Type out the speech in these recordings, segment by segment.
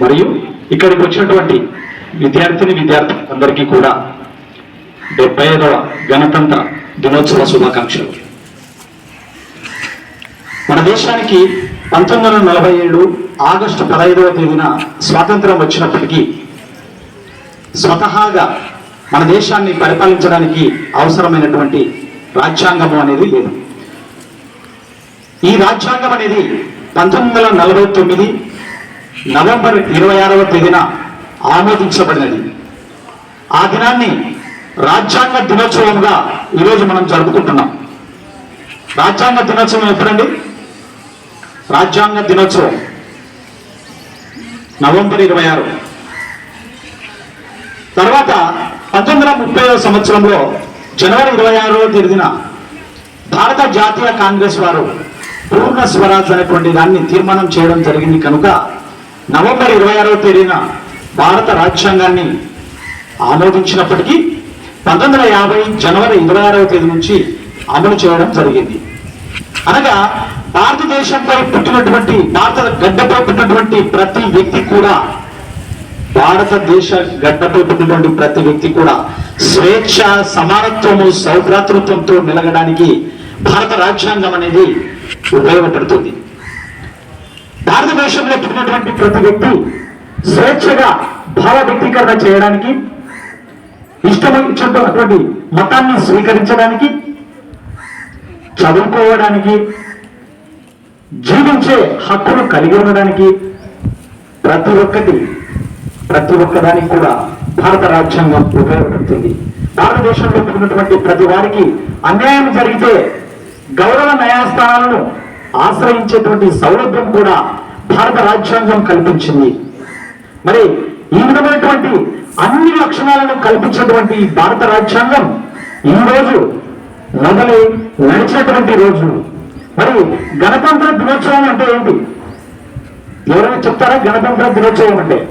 మరియు ఇక్కడికి వచ్చినటువంటి విద్యార్థిని విద్యార్థులందరికీ కూడా డెబ్బై ఐదవ గణతంత్ర దినోత్సవ శుభాకాంక్షలు. మన దేశానికి పంతొమ్మిది వందల నలభై ఏడు ఆగస్టు పదహైదవ తేదీన స్వాతంత్రం వచ్చినప్పటికీ స్వతహాగా మన దేశాన్ని పరిపాలించడానికి అవసరమైనటువంటి రాజ్యాంగము అనేది లేదు. ఈ రాజ్యాంగం అనేది పంతొమ్మిది వందల నలభై తొమ్మిది నవంబర్ ఇరవై ఆరవ తేదీన ఆమోదించబడినది. ఆ దినాన్ని రాజ్యాంగ దినోత్సవంగా ఈరోజు మనం జరుపుకుంటున్నాం. రాజ్యాంగ దినోత్సవం ఎప్పుడండి? రాజ్యాంగ దినోత్సవం నవంబర్ ఇరవై ఆరు. తర్వాత పంతొమ్మిది వందల ముప్పై సంవత్సరంలో జనవరి ఇరవై ఆరవ తేదీన భారత జాతీయ కాంగ్రెస్ వారు పూర్ణ స్వరాజ్ అనేటువంటి దాన్ని తీర్మానం చేయడం జరిగింది కనుక నవంబర్ ఇరవై ఆరవ తేదీన భారత రాజ్యాంగాన్ని ఆమోదించినప్పటికీ పంతొమ్మిది వందల యాభై జనవరి ఇరవై ఆరవ తేదీ నుంచి అమలు చేయడం జరిగింది. అనగా భారతదేశంపై పుట్టినటువంటి భారత గడ్డపై పుట్టినటువంటి ప్రతి వ్యక్తి కూడా భారతదేశ గడ్డపై పుట్టినటువంటి ప్రతి వ్యక్తి కూడా స్వేచ్ఛ సమానత్వము సౌభ్రాతృత్వంతో నిలగడానికి భారత రాజ్యాంగం అనేది ఉపయోగపడుతుంది. భారతదేశంలో పుట్టినటువంటి ప్రతి వ్యక్తి స్వేచ్ఛగా భావ వ్యక్తీకరణ చేయడానికి ఇష్టమైనటువంటి మతాన్ని స్వీకరించడానికి చదువుకోవడానికి జీవించే హక్కును కలిగి ఉండడానికి ప్రతి ఒక్కటి ప్రతి ఒక్కదానికి కూడా భారత రాజ్యాంగం ఉపయోగపడుతుంది. భారతదేశంలో పుట్టినటువంటి ప్రతి వారికి అన్యాయం జరిగితే గౌరవ న్యాయస్థానాలను ఆశ్రయించేటువంటి సౌలభ్యం కూడా భారత రాజ్యాంగం కల్పించింది. మరి ఈ విధమైనటువంటి అన్ని లక్షణాలను కల్పించినటువంటి భారత రాజ్యాంగం ఈ రోజు మొదలై నడిచినటువంటి రోజు. మరి గణతంత్ర దినోత్సవం అంటే ఏంటి? ఎవరైనా చెప్తారా గణతంత్ర దినోత్సవం అంటే?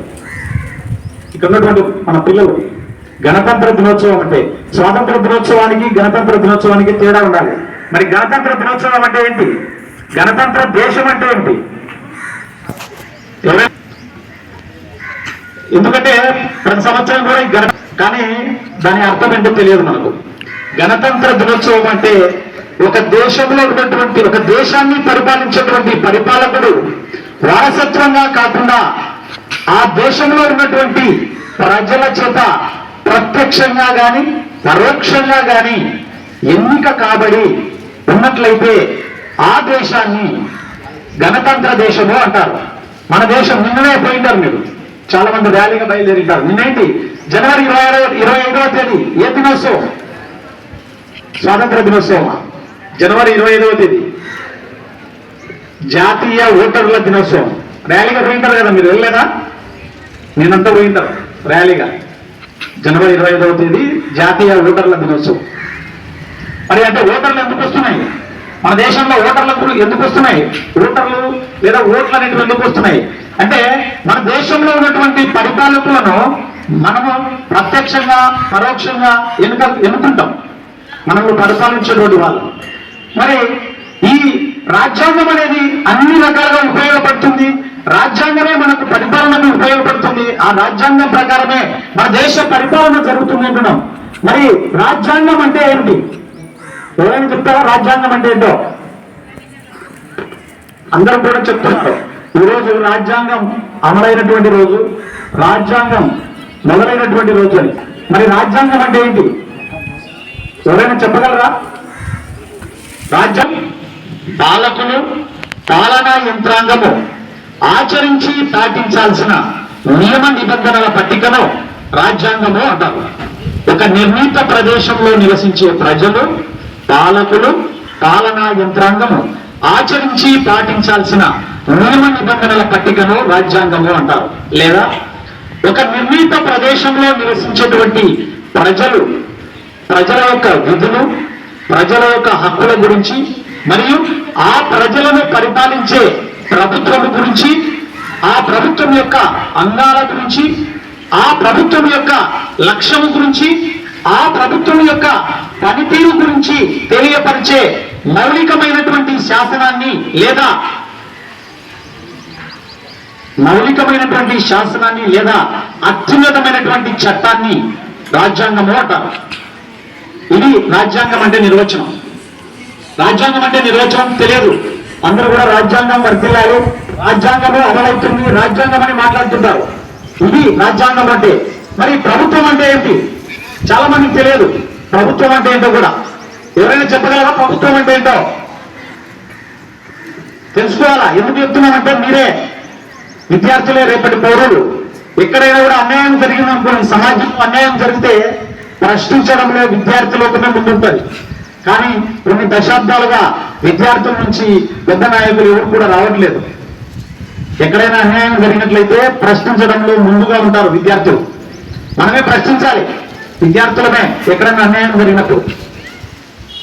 ఇక్కడ ఉన్నటువంటి మన పిల్లలు గణతంత్ర దినోత్సవం అంటే స్వాతంత్ర దినోత్సవానికి గణతంత్ర దినోత్సవానికి తేడా ఉండాలి. మరి గణతంత్ర దినోత్సవం అంటే ఏంటి? గణతంత్ర దేశం అంటే ఏంటి? ఎందుకంటే ప్రతి సంవత్సరం కూడా గణ కానీ దాని అర్థం ఏంటో తెలియదు మనకు. గణతంత్ర దినోత్సవం అంటే ఒక దేశంలో ఉన్నటువంటి ఒక దేశాన్ని పరిపాలించేటువంటి పరిపాలకుడు వారసత్వంగా కాకుండా ఆ దేశంలో ఉన్నటువంటి ప్రజల చేత ప్రత్యక్షంగా కానీ పరోక్షంగా కానీ ఎన్నిక కాబడి ఉన్నట్లయితే ఆ దేశాన్ని గణతంత్ర దేశము అంటారు. మన దేశం నిన్ననే పోయింటారు మీరు. చాలా మంది ర్యాలీగా బయలుదేరింటారు. నిన్నేంటి? జనవరి ఇరవై ఆరో ఇరవై ఐదవ తేదీ ఏ దినోత్సవం? స్వాతంత్ర దినోత్సవం జనవరి ఇరవై ఐదవ తేదీ. జాతీయ ఓటర్ల దినోత్సవం. ర్యాలీగా పోయింటారు కదా మీరు వెళ్ళలేదా? నేనంతా పోయింటారు ర్యాలీగా. జనవరి ఇరవై ఐదవ తేదీ జాతీయ ఓటర్ల దినోత్సవం. మరి అంటే ఓటర్లు ఎందుకు వస్తున్నాయి? మన దేశంలో ఓటర్లకు ఎందుకు వస్తున్నాయి? ఓటర్లు లేదా ఓట్లు అనేటివి ఎందుకు వస్తున్నాయి? అంటే మన దేశంలో ఉన్నటువంటి పరిపాలకులను మనము ప్రత్యక్షంగా పరోక్షంగా ఎన్నుక ఎన్నుకుంటాం. మనము పరిపాలించేటువంటి వాళ్ళు. మరి ఈ రాజ్యాంగం అనేది అన్ని రకాలుగా ఉపయోగపడుతుంది. రాజ్యాంగమే మనకు పరిపాలనకు ఉపయోగపడుతుంది. ఆ రాజ్యాంగం ప్రకారమే మన దేశ పరిపాలన జరుగుతుంది అంటున్నాం. మరి రాజ్యాంగం అంటే ఏంటి? ఎవరైనా చెప్తారా? రాజ్యాంగం అంటే ఏంటో? అందరూ కూడా చెప్తున్నారు. ఈ రోజు రాజ్యాంగం అమలైనటువంటి రోజు రాజ్యాంగం మొదలైనటువంటి రోజు అని. మరి రాజ్యాంగం అంటే ఏంటి? ఎవరైనా చెప్పగలరా? రాజ్యం పాలకులు పాలనా యంత్రాంగము ఆచరించి పాటించాల్సిన నియమ నిబంధనల పట్టికను రాజ్యాంగము అంటారు. ఒక నిర్ణీత ప్రదేశంలో నివసించే ప్రజలు పాలకులు పాలనా యంత్రాంగము ఆచరించి పాటించాల్సిన నియమ నిబంధనల పట్టికను రాజ్యాంగము అంటారు. లేదా ఒక నిర్ణీత ప్రదేశంలో నివసించేటువంటి ప్రజలు ప్రజల యొక్క విధులు ప్రజల యొక్క హక్కుల గురించి మరియు ఆ ప్రజలను పరిపాలించే ప్రభుత్వం గురించి ఆ ప్రభుత్వం యొక్క అంగాల గురించి ఆ ప్రభుత్వం యొక్క లక్ష్యం గురించి ఆ ప్రభుత్వం యొక్క పనితీరు గురించి తెలియపరిచే మౌలికమైనటువంటి శాసనాన్ని లేదా మౌలికమైనటువంటి శాసనాన్ని లేదా అత్యున్నతమైనటువంటి చట్టాన్ని రాజ్యాంగము అంటారు. ఇది రాజ్యాంగం అంటే నిర్వచనం. రాజ్యాంగం అంటే నిర్వచనం తెలియదు. అందరూ కూడా రాజ్యాంగం వర్తిల్లారు రాజ్యాంగమే అమలవుతుంది. రాజ్యాంగం అని మాట్లాడుతుంటారు. ఇది రాజ్యాంగం అంటే. మరి ప్రభుత్వం అంటే ఏంటి? చాలా మందికి తెలియదు. ప్రభుత్వం అంటే ఏంటో కూడా. ఎవరైనా చెప్పగలరా? ప్రభుత్వం అంటే ఏంటో? తెలుసుకోవాలా? ఎందుకు చెప్తున్నామంటే మీరే. విద్యార్థులే రేపటి పౌరులు. ఎక్కడైనా కూడా అన్యాయం జరిగిందనుకోండి సమాజంలో అన్యాయం జరిగితే ప్రశ్నించడంలో విద్యార్థి ముందుంటుంది. కానీ కొన్ని దశాబ్దాలుగా విద్యార్థుల నుంచి పెద్ద నాయకులు ఎవరు కూడా రావట్లేదు ఎక్కడైనా అన్యాయం జరిగినట్లయితే ప్రశ్నించడంలో ముందుగా ఉంటారు విద్యార్థులు. మనమే ప్రశ్నించాలి. విద్యార్థులమే ఎక్కడైనా అన్యాయం జరిగినప్పుడు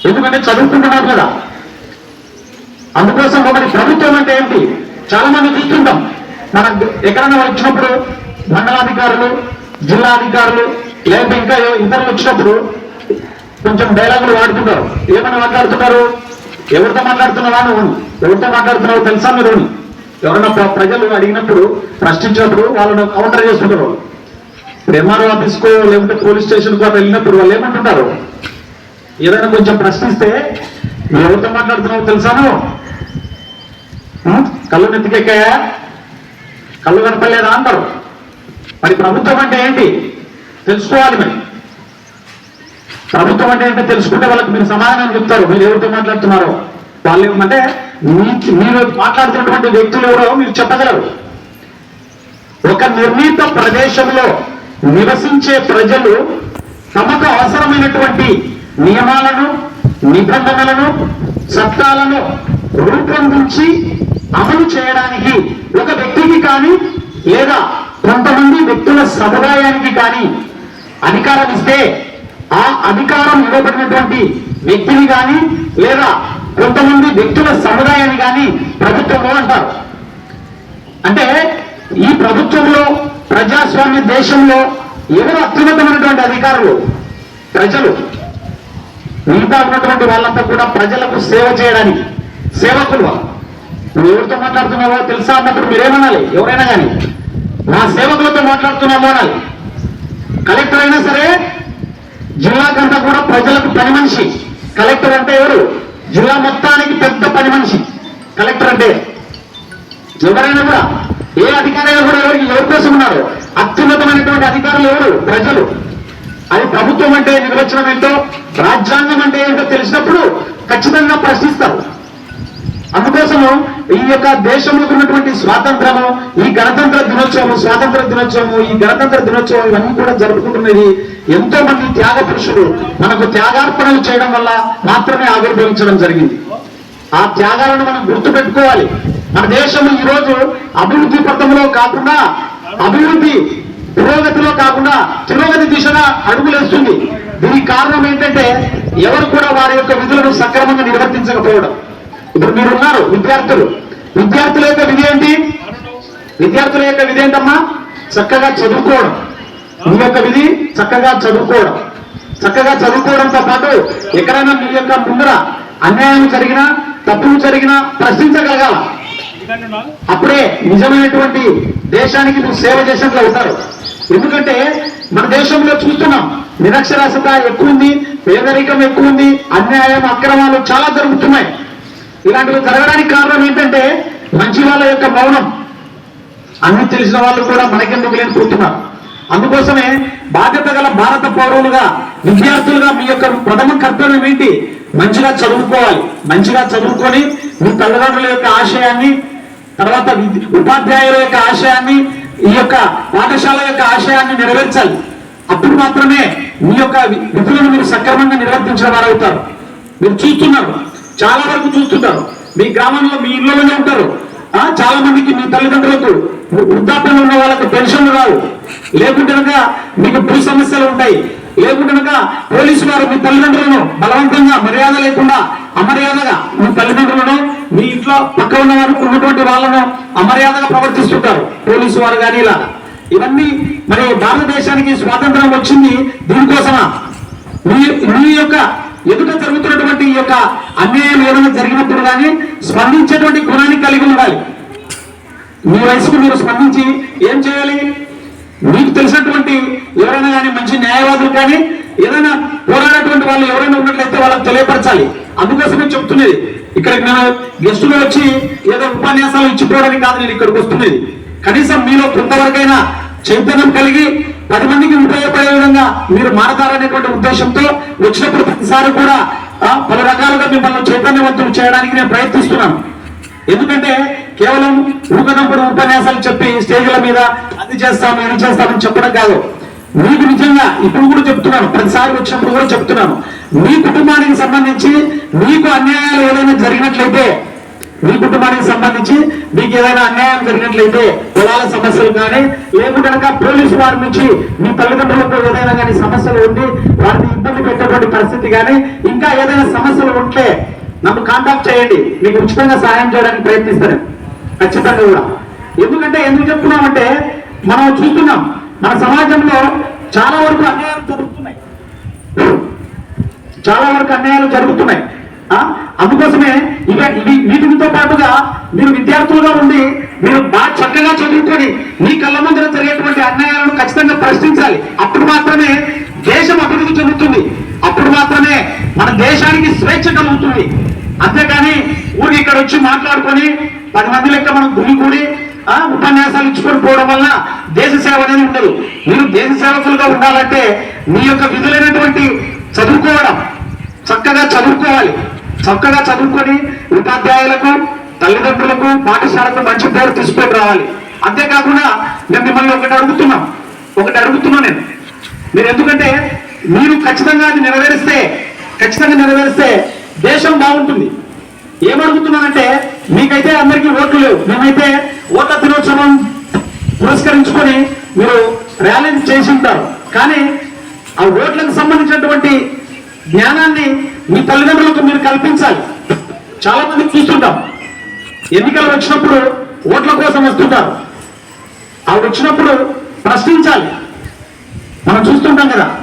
ఎందుకంటే చదువుకుంటున్నారు కదా. అందుకోసం ఒకటి ప్రభుత్వం అంటే ఏంటి? చాలా మంది చూస్తుంటాం. మనం ఎక్కడైనా వచ్చినప్పుడు మండలాధికారులు జిల్లా అధికారులు లేకపోతే ఇంకా ఇతరులు వచ్చినప్పుడు కొంచెం డైలాగులు వాడుతుంటారు. ఏమని మాట్లాడుతున్నారు? ఎవరితో మాట్లాడుతున్నావా నువ్వు? ఎవరితో మాట్లాడుతున్నావు తెలుసా మీరు? ఎవరైనా ప్ర- ప్రజలు అడిగినప్పుడు ప్రశ్నించినప్పుడు వాళ్ళను కౌంటర్ చేస్తుంటారు ఎంఆర్ఓ ఆఫీస్కో లేకుంటే పోలీస్ స్టేషన్కో అట్లా వెళ్ళినప్పుడు వాళ్ళు ఏమంటుంటారు? ఏదైనా కొంచెం ప్రశ్నిస్తే ఎవరితో మాట్లాడుతున్నావు తెలుసాను కళ్ళు నెత్తికెక్కాయా? కళ్ళు కనపడలేదా? అంటారు. మరి ప్రభుత్వం అంటే ఏంటి? తెలుసుకోవాలి మరి. ప్రభుత్వం అంటే ఏంటో తెలుసుకుంటే వాళ్ళకి మీరు సమాధానం చెప్తారు. మీరు ఎవరితో మాట్లాడుతున్నారో? వాళ్ళు ఏమంటే మీరు మాట్లాడుతున్నటువంటి వ్యక్తులు ఎవరో మీరు చెప్పగలరు. ఒక నిర్ణీత ప్రదేశంలో నివసించే ప్రజలు తమకు అవసరమైనటువంటి నియమాలను నిబంధనలను చట్టాలను రూపొందించి అమలు చేయడానికి ఒక వ్యక్తికి కానీ లేదా కొంతమంది వ్యక్తుల సముదాయానికి కానీ అధికారం ఇస్తే ఆ అధికారం ఇవ్వబడినటువంటి వ్యక్తిని కానీ లేదా కొంతమంది వ్యక్తుల సముదాయాన్ని కానీ ప్రభుత్వంలో అంటారు. అంటే ఈ ప్రభుత్వంలో ప్రజాస్వామ్య దేశంలో ఎవరు అత్యున్నతమైనటువంటి అధికారులు? ప్రజలు. మిగతా ఉన్నటువంటి వాళ్ళంతా కూడా ప్రజలకు సేవ చేయడానికి సేవకులు. నువ్వు ఎవరితో మాట్లాడుతున్నావో తెలుసా? అన్నప్పుడు మీరేమనాలి? ఎవరైనా కానీ నా సేవకులతో మాట్లాడుతున్నామో అనాలి. కలెక్టర్ అయినా సరే జిల్లాకంతా కూడా ప్రజలకు పని మనిషి. కలెక్టర్ అంటే ఎవరు? జిల్లా మొత్తానికి పెద్ద పని మనిషి. కలెక్టర్ అంటే ఎవరైనా కూడా ఏ అధికారాలు కూడా ఎవరికి ఎవరి కోసం ఉన్నారు అత్యున్నతమైనటువంటి అధికారులు ఎవరు? ప్రజలు. అది ప్రభుత్వం అంటే నిర్వచనం ఏంటో రాజ్యాంగం అంటే ఏంటో తెలిసినప్పుడు ఖచ్చితంగా ప్రశ్నిస్తారు. అందుకోసము ఈ యొక్క దేశంలో ఉన్నటువంటి స్వాతంత్రము ఈ గణతంత్ర దినోత్సవము స్వాతంత్ర దినోత్సవము ఈ గణతంత్ర దినోత్సవం ఇవన్నీ కూడా జరుపుకుంటున్నది ఎంతో మంది త్యాగ పురుషులు మనకు త్యాగార్పణలు చేయడం వల్ల మాత్రమే ఆవిర్భవించడం జరిగింది. ఆ త్యాగాలను మనం గుర్తుపెట్టుకోవాలి. మన దేశం ఈ రోజు అభివృద్ధి పథంలో కాకుండా అభివృద్ధి పురోగతిలో కాకుండా తిరోగతి దిశగా అడుగులేస్తుంది. దీనికి కారణం ఏంటంటే ఎవరు కూడా వారి యొక్క విధులను సక్రమంగా నిర్వర్తించకపోవడం. ఇప్పుడు మీరు ఉన్నారు విద్యార్థులు. విద్యార్థుల యొక్క విధి ఏంటి? విద్యార్థుల యొక్క విధి ఏంటమ్మా? చక్కగా చదువుకోవడం. మీ యొక్క విధి చక్కగా చదువుకోవడం. చక్కగా చదువుకోవడంతో పాటు ఎక్కడైనా మీ యొక్క ముందర అన్యాయం జరిగినా తప్పులు జరిగినా ప్రశ్నించగలగాల. అప్పుడే నిజమైనటువంటి దేశానికి నువ్వు సేవ చేసినట్లు అవుతారు. ఎందుకంటే మన దేశంలో చూస్తున్నాం నిరక్షరాస్యత ఎక్కువ ఉంది పేదరికం ఎక్కువ ఉంది అన్యాయం అక్రమాలు చాలా జరుగుతున్నాయి. ఇలాంటివి జరగడానికి కారణం ఏంటంటే మంచి వాళ్ళ యొక్క మౌనం. అన్ని తెలిసిన వాళ్ళు కూడా మనకెందుకు లేని కూర్చున్నారు అందుకోసమే బాధ్యత గల భారత పౌరులుగా విద్యార్థులుగా మీ యొక్క ప్రథమ కర్తవ్యం ఏంటి? మంచిగా చదువుకోవాలి. మంచిగా చదువుకొని మీ తల్లిదండ్రుల యొక్క ఆశయాన్ని తర్వాత ఉపాధ్యాయుల యొక్క ఆశయాన్ని ఈ యొక్క పాఠశాల యొక్క ఆశయాన్ని నెరవేర్చాలి. అప్పుడు మాత్రమే మీ యొక్క విధులను మీరు సక్రమంగా నిర్వర్తించిన వారు అవుతారు మీరు చూస్తున్నారు. చాలా వరకు చూస్తుంటారు మీ గ్రామంలో మీ ఇళ్ళలోనే ఉంటారు. చాలా మందికి మీ తల్లిదండ్రులకు వృద్ధాప్యంలో ఉన్న వాళ్ళకు పెన్షన్లు రావు. లేకుంటే మీకు భూ సమస్యలు ఉంటాయి. లేకుంటే పోలీసు వారు మీ తల్లిదండ్రులను బలవంతంగా మర్యాద లేకుండా అమర్యాదగా మీ తల్లిదండ్రులను మీ ఇంట్లో పక్క ఉన్న ఉన్నటువంటి వాళ్ళను అమర్యాదగా ప్రవర్తిస్తుంటారు. పోలీసు వారు కానీ ఇలా. ఇవన్నీ మరి భారతదేశానికి స్వాతంత్రం వచ్చింది దీనికోసమా? మీ మీ యొక్క ఎదుట జరుగుతున్నటువంటి ఈ యొక్క అన్యాయం ఏదైనా జరిగినప్పుడు కానీ స్పందించేటువంటి గుణాన్ని కలిగి ఉండాలి. మీ వయసుకు మీరు స్పందించి ఏం చేయాలి? మీకు తెలిసినటువంటి ఎవరైనా కానీ మంచి న్యాయవాదులు కానీ ఏదైనా పోరాడేటువంటి వాళ్ళు ఎవరైనా ఉన్నట్లయితే వాళ్ళకి తెలియపరచాలి. అందుకోసమే చెప్తున్నది. ఇక్కడికి నేను గెస్టులు వచ్చి ఏదో ఉపన్యాసాలు ఇచ్చిపోవడానికి కాదు నేను ఇక్కడికి వస్తున్నది కనీసం మీలో కొంతవరకైనా చైతన్యం కలిగి పది మందికి ఉపయోగపడే విధంగా మీరు మారతారనేటువంటి ఉద్దేశంతో వచ్చినప్పుడు ప్రతిసారి కూడా పలు రకాలుగా మిమ్మల్ని చైతన్యవంతులు చేయడానికి నేను ప్రయత్నిస్తున్నాను. ఎందుకంటే కేవలం ఊకదంపుడు ఉపన్యాసాలు చెప్పి స్టేజ్ల మీద అది చేస్తాము ఇది చేస్తామని చెప్పడం కాదు. మీకు నిజంగా ఇప్పుడు కూడా చెప్తున్నాను ప్రతిసారి వచ్చినప్పుడు కూడా చెప్తున్నాను. మీ కుటుంబానికి సంబంధించి మీకు అన్యాయాలు ఏదైనా జరిగినట్లయితే మీ కుటుంబానికి సంబంధించి మీకు ఏదైనా అన్యాయం జరిగినట్లయితే పొలాల సమస్యలు కానీ లేకుంటే కనుక పోలీసు వారి నుంచి మీ తల్లిదండ్రులకు ఏదైనా కానీ సమస్యలు ఉండి వారిని ఇబ్బంది పెట్టేటువంటి పరిస్థితి కానీ ఇంకా ఏదైనా సమస్యలు ఉంటే నన్ను కాంటాక్ట్ చేయండి. మీకు ఉచితంగా సహాయం చేయడానికి ప్రయత్నిస్తాను. ఖచ్చితంగా కూడా. ఎందుకంటే ఎందుకు చెప్తున్నామంటే మనం చూస్తున్నాం మన సమాజంలో చాలా వరకు అన్యాయాలు జరుగుతున్నాయి. చాలా వరకు అన్యాయాలు జరుగుతున్నాయి. ఆ? అందుకోసమే ఇక ఇవి వీటితో పాటుగా మీరు విద్యార్థులుగా ఉండి మీరు బాగా చక్కగా చదువుకొని మీ కళ్ళ ముందర జరిగేటువంటి అన్యాయాలను ఖచ్చితంగా ప్రశ్నించాలి అప్పుడు మాత్రమే దేశం అభివృద్ధి చెందుతుంది. అప్పుడు మాత్రమే మన దేశానికి స్వేచ్ఛ కలుగుతుంది. అంతేకాని ఊరికి ఇక్కడ వచ్చి మాట్లాడుకొని పది మంది లెక్క మనం గుమికూడి ఆ, ఉపన్యాసాలు ఇచ్చుకొని పోవడం వల్ల దేశ సేవ అనేది ఉండదు. మీరు దేశ సేవకులుగా ఉండాలంటే మీ యొక్క విధులైనటువంటి చదువుకోవడం చక్కగా చదువుకోవాలి. చక్కగా చదువుకొని ఉపాధ్యాయులకు తల్లిదండ్రులకు పాఠశాలకు మంచి పేరు తీసుకొని రావాలి. అంతేకాకుండా నేను మిమ్మల్ని ఒకటి అడుగుతున్నాం. ఒకటి అడుగుతున్నా నేను. మీరు ఎందుకంటే మీరు ఖచ్చితంగా అది నెరవేరిస్తే ఖచ్చితంగా నెరవేరిస్తే దేశం బాగుంటుంది. ఏమడుగుతున్నానంటే మీకైతే అందరికీ ఓట్లు లేవు. మేమైతే ఓట్ల దినోత్సవం పురస్కరించుకొని మీరు ర్యాలీ చేసి ఉంటారు. కానీ ఆ ఓట్లకు సంబంధించినటువంటి జ్ఞానాన్ని మీ తల్లిదండ్రులకు మీరు కల్పించాలి. చాలా మంది చూస్తుంటాం. ఎన్నికలు వచ్చినప్పుడు ఓట్ల కోసం వస్తుంటారు. అవి వచ్చినప్పుడు ప్రశ్నించాలి. మనం చూస్తుంటాం కదా.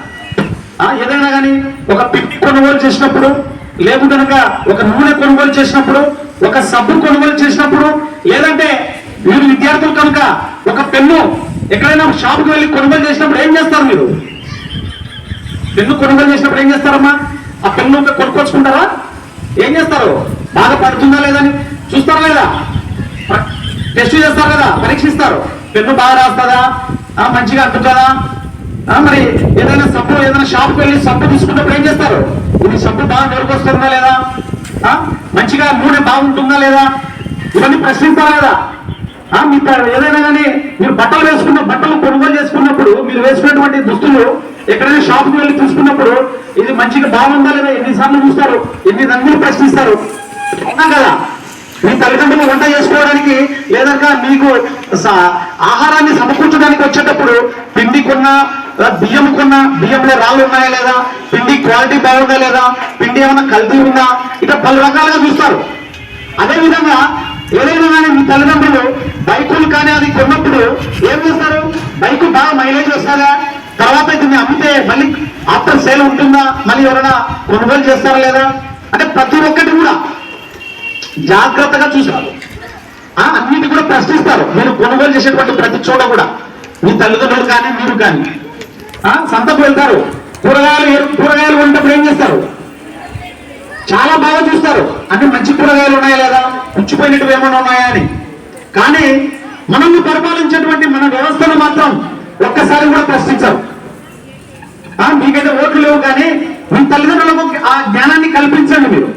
ఆ, ఏదైనా కానీ ఒక పిక్ కొనుగోలు చేసినప్పుడు లేదు కనుక ఒక నూనె కొనుగోలు చేసినప్పుడు ఒక సబ్బు కొనుగోలు చేసినప్పుడు లేదంటే మీరు విద్యార్థులు కనుక ఒక పెన్ను ఎక్కడైనా షాప్కి వెళ్ళి కొనుగోలు చేసినప్పుడు ఏం చేస్తారు మీరు? పెన్ను కొనుగోలు చేసినప్పుడు ఏం చేస్తారమ్మా? ఆ పెన్ను కొనుక్కొచ్చుకుంటారా? ఏం చేస్తారు? బాగా పడుతుందా లేదని చూస్తారు లేదా? టెస్ట్ చేస్తారు కదా పరీక్షిస్తారు. పెన్ను బాగా రాస్తుందా? ఆ, మంచిగా అంటుందా? ఆ, మరి ఏదైనా సబ్బు ఏదైనా షాప్కి వెళ్ళి సబ్బు తీసుకున్నప్పుడు ఏం చేస్తారు? ఇది సబ్బు బాగా దొరికొస్తుందా లేదా? ఆ, మంచిగా నూనె బాగుంటుందా లేదా? ఇవన్నీ ప్రశ్నిస్తారా కదా మీ ఏదైనా కానీ మీరు బట్టలు వేసుకున్న బట్టలు కొనుగోలు చేసుకున్నప్పుడు మీరు వేసుకున్నటువంటి దుస్తులు ఎక్కడైనా షాప్కి వెళ్ళి తీసుకున్నప్పుడు ఇది మంచిగా బాగుందా లేదా ఎన్నిసార్లు చూస్తారు? ఎన్ని రంగులు ప్రశ్నిస్తారు? అవునా కదా? మీ తల్లిదండ్రులు వంట చేసుకోవడానికి లేదక మీకు ఆహారాన్ని సమకూర్చడానికి వచ్చేటప్పుడు పిండి కొన్నా బియ్యం కొన్నా బియ్యంలో రాళ్ళు ఉన్నాయా లేదా? పిండి క్వాలిటీ బాగుందా లేదా? పిండి ఏమైనా కల్తీ ఉందా? ఇట్లా పలు రకాలుగా చూస్తారు. అదేవిధంగా ఏదైనా కానీ మీ తల్లిదండ్రులు బైకులు కానీ అది కొన్నప్పుడు ఏం చేస్తారు? బైక్ బాగా మైలేజ్ వస్తారా తర్వాత దీన్ని అమ్మితే మళ్ళీ ఆఫ్టర్ సేల్ ఉంటుందా? మళ్ళీ ఎవరైనా కొనుగోలు చేస్తారా లేదా? అంటే ప్రతి ఒక్కటి కూడా జాగ్రత్తగా చూస్తారు ఆ, అన్నిటి కూడా ప్రశ్నిస్తారు. మీరు కొనుగోలు చేసేటువంటి ప్రతి చోట కూడా. మీ తల్లిదండ్రులు కానీ మీరు కానీ. ఆ, సంతకు వెళ్తారు. కూరగాయలు కూరగాయలు వంటప్పుడు ఏం చేస్తారు? చాలా బాగా చూస్తారు. అంటే మంచి కూరగాయలు ఉన్నాయా లేదా? పుచ్చిపోయినట్టు ఏమైనా ఉన్నాయా అని. కానీ మనల్ని పరిపాలించేటువంటి మన వ్యవస్థను మాత్రం ఒక్కసారి కూడా ప్రశ్నించరు. మీకైతే ఓట్లు లేవు కానీ మీ తల్లిదండ్రులకు ఆ జ్ఞానాన్ని కల్పించండి మీరు.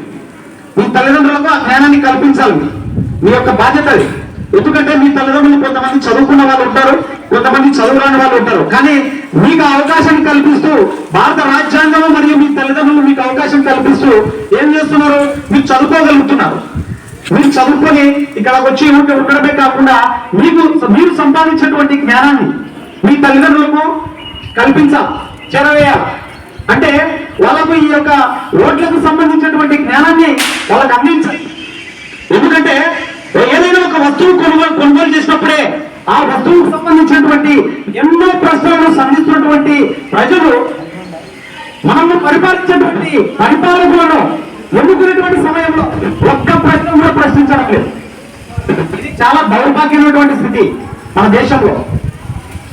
మీ తల్లిదండ్రులకు ఆ జ్ఞానాన్ని కల్పించాలి మీ యొక్క బాధ్యత ఎందుకంటే మీ తల్లిదండ్రులు కొంతమంది చదువుకున్న వాళ్ళు ఉంటారు. కొంతమంది చదువురాని వాళ్ళు ఉంటారు. కానీ మీకు అవకాశం అవకాశాన్ని కల్పిస్తూ భారత రాజ్యాంగం మరియు మీ తల్లిదండ్రులు మీకు అవకాశం కల్పిస్తూ ఏం చేస్తున్నారు? మీరు చదువుకోగలుగుతున్నారు. మీరు చదువుకొని ఇక్కడ వచ్చి ఉంటే ఉండడమే కాకుండా మీకు మీరు సంపాదించినటువంటి జ్ఞానాన్ని మీ తల్లిదండ్రులకు కల్పించాలి చేరవేయాలి అంటే వాళ్ళకు ఈ యొక్క రోడ్లకు సంబంధించినటువంటి జ్ఞానాన్ని వాళ్ళకు అందించాలి ఎందుకంటే ఏదైనా ఒక వస్తువు కొనుగోలు కొనుగోలు చేసినప్పుడే ఆ వస్తువుకు సంబంధించినటువంటి ఎన్నో ప్రశ్నలను సంధిస్తున్నటువంటి ప్రజలు మనము పరిపాలించేటువంటి పరిపాలకులను ఎన్నుకునేటువంటి సమయంలో ఒక్క ప్రశ్న కూడా ప్రశ్నించడం లేదు. ఇది చాలా దౌర్భాగ్యమైనటువంటి స్థితి మన దేశంలో.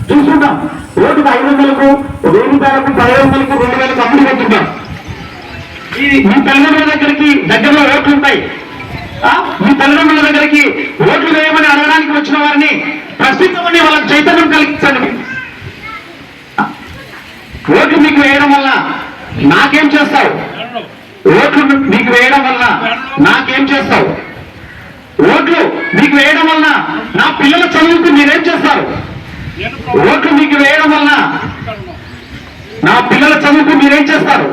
చూస్తుంటాం ఓటుకు ఐదు వందలకు వెయ్యి రూపాయలకు పదిహేను వందలకు రెండు వేలకు అమ్ముడు పెట్టుకుంటాం ఈ మీ తల్లిదండ్రుల దగ్గరికి దగ్గరలో ఓట్లు ఉంటాయి. ఆ? మీ తల్లిదండ్రుల దగ్గరికి ఓట్లు వేయమని అడగడానికి వచ్చిన వారిని ప్రశ్నించమని వాళ్ళకి చైతన్యం కలిగించండి మీరు. ఓట్లు మీకు వేయడం వల్ల నాకేం చేస్తావు? ఓట్లు మీకు వేయడం వల్ల నాకేం చేస్తావు? ఓట్లు మీకు వేయడం వల్ల నా పిల్లల చదువుకు మీరేం చేస్తారు? ఓట్లు మీకు వేయడం వల్ల నా పిల్లల చదువుకు మీరేం చేస్తారు?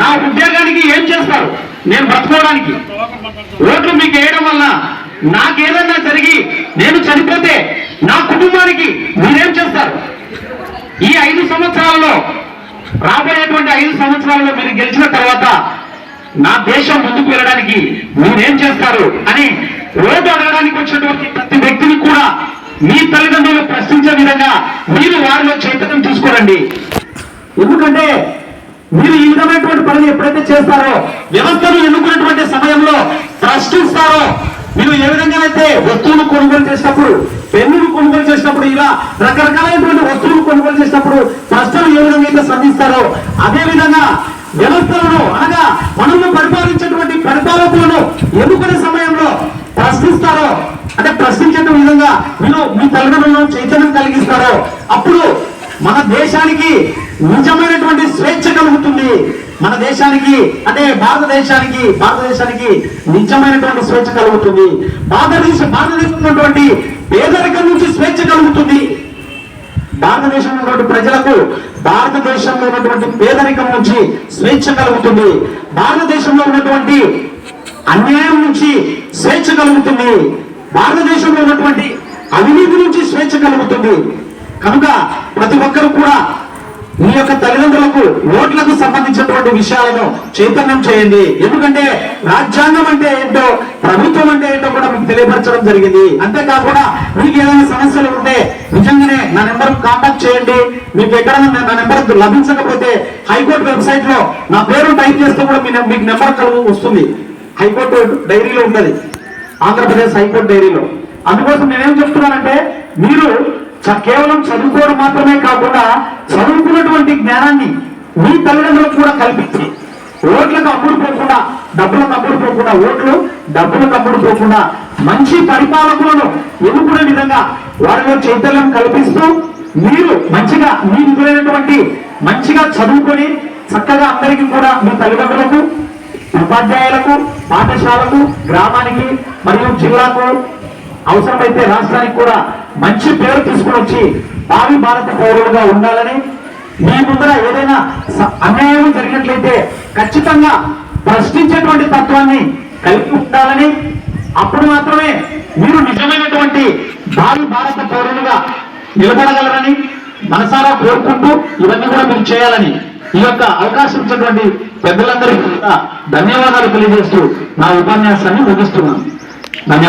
నా ఉద్యోగానికి ఏం చేస్తారు? నేను బ్రతుకోవడానికి ఓట్లు మీకు వేయడం వల్ల నాకేదన్నా జరిగి నేను చనిపోతే నా కుటుంబానికి మీరేం చేస్తారు? ఈ ఐదు సంవత్సరాల్లో రాబోయేటువంటి ఐదు సంవత్సరాల్లో మీరు గెలిచిన తర్వాత నా దేశం ముందుకు వెళ్ళడానికి మీరేం చేస్తారు అని ఓటు అడగడానికి వచ్చినటువంటి ప్రతి వ్యక్తిని కూడా మీ తల్లిదండ్రులు ప్రశ్నించే విధంగా మీరు వారిలో చైతన్యం తీసుకోరండి. ఎందుకంటే మీరు ఈ విధమైనటువంటి పనులు ఎప్పుడైతే చేస్తారో వ్యవస్థను ఎన్నుకున్నటువంటి సమయంలో ప్రశ్నిస్తారో మీరు ఏ విధంగా అయితే వస్తువులు కొనుగోలు చేసినప్పుడు పెన్నులు కొనుగోలు చేసినప్పుడు ఇలా రకరకాలైనటువంటి వస్తువులు కొనుగోలు చేసినప్పుడు ప్రశ్నలు ఏ విధంగా అయితే స్పందిస్తారో అదే విధంగా వ్యవస్థలను అనగా మనల్ని పరిపాలించేటువంటి పరిపాలకులను ఎన్నుకునే సమయంలో ప్రశ్నిస్తారో అంటే ప్రశ్నించే విధంగా మీరు మీ తల్లిదండ్రులను చైతన్యం కలిగిస్తారో అప్పుడు మన దేశానికి నిజమైనటువంటి స్వేచ్ఛ కలుగుతుంది. మన దేశానికి అంటే భారతదేశానికి భారతదేశానికి నిజమైనటువంటి స్వేచ్ఛ కలుగుతుంది. భారతదేశ భారతదేశంలోటువంటి పేదరికం నుంచి స్వేచ్ఛ కలుగుతుంది. భారతదేశంలో ఉన్నటువంటి ప్రజలకు భారతదేశంలో ఉన్నటువంటి పేదరికం నుంచి స్వేచ్ఛ కలుగుతుంది. భారతదేశంలో ఉన్నటువంటి అన్యాయం నుంచి స్వేచ్ఛ కలుగుతుంది. భారతదేశంలో ఉన్నటువంటి అవినీతి నుంచి స్వేచ్ఛ కలుగుతుంది. కనుక ప్రతి ఒక్కరు కూడా మీ యొక్క తల్లిదండ్రులకు ఓట్లకు సంబంధించినటువంటి విషయాలను చైతన్యం చేయండి. ఎందుకంటే రాజ్యాంగం అంటే ఏంటో ప్రభుత్వం అంటే ఏంటో కూడా మీకు తెలియపరచడం జరిగింది. అంతేకాకుండా మీకు ఏదైనా సమస్యలు ఉంటే నిజంగానే నా నెంబర్ కాంటాక్ట్ చేయండి. మీకు ఎక్కడైనా నా నెంబర్ లభించకపోతే హైకోర్టు వెబ్సైట్లో నా పేరు టైప్ చేస్తే కూడా మీ మీకు నెంబర్ కలుగు వస్తుంది. హైకోర్టు డైరీలో ఉంటది ఆంధ్రప్రదేశ్ హైకోర్టు డైరీలో. అందుకోసం నేనేం చెప్తున్నానంటే మీరు కేవలం చదువుకోవడం మాత్రమే కాకుండా చదువుకున్నటువంటి జ్ఞానాన్ని మీ తల్లిదండ్రులకు కూడా కల్పించి ఓట్లకు అమ్ముడు పోకుండా డబ్బులకు అమ్ముడు పోకుండా ఓట్లు డబ్బులకు అమ్ముడు పోకుండా మంచి పరిపాలకులను ఎన్నుకునే విధంగా వారిలో చైతన్యం కల్పిస్తూ మీరు మంచిగా మీ విధులైనటువంటి మంచిగా చదువుకొని చక్కగా అందరికీ కూడా మీ తల్లిదండ్రులకు ఉపాధ్యాయులకు పాఠశాలకు గ్రామానికి మరియు జిల్లాకు అవసరమైతే రాష్ట్రానికి కూడా మంచి పేరు తీసుకుని వచ్చి భావి భారత పౌరులుగా ఉండాలని మీ ముందర ఏదైనా అన్యాయం జరిగినట్లయితే ఖచ్చితంగా ప్రశ్నించేటువంటి తత్వాన్ని కలిగి ఉండాలని అప్పుడు మాత్రమే మీరు నిజమైనటువంటి భావి భారత పౌరులుగా నిలబడగలరని మనసారా కోరుకుంటూ ఇవన్నీ కూడా మీరు చేయాలని ఈ యొక్క అవకాశం ఇచ్చినటువంటి పెద్దలందరికీ కూడా ధన్యవాదాలు తెలియజేస్తూ నా ఉపన్యాసాన్ని ముగిస్తున్నాను. ధన్యవాదాలు.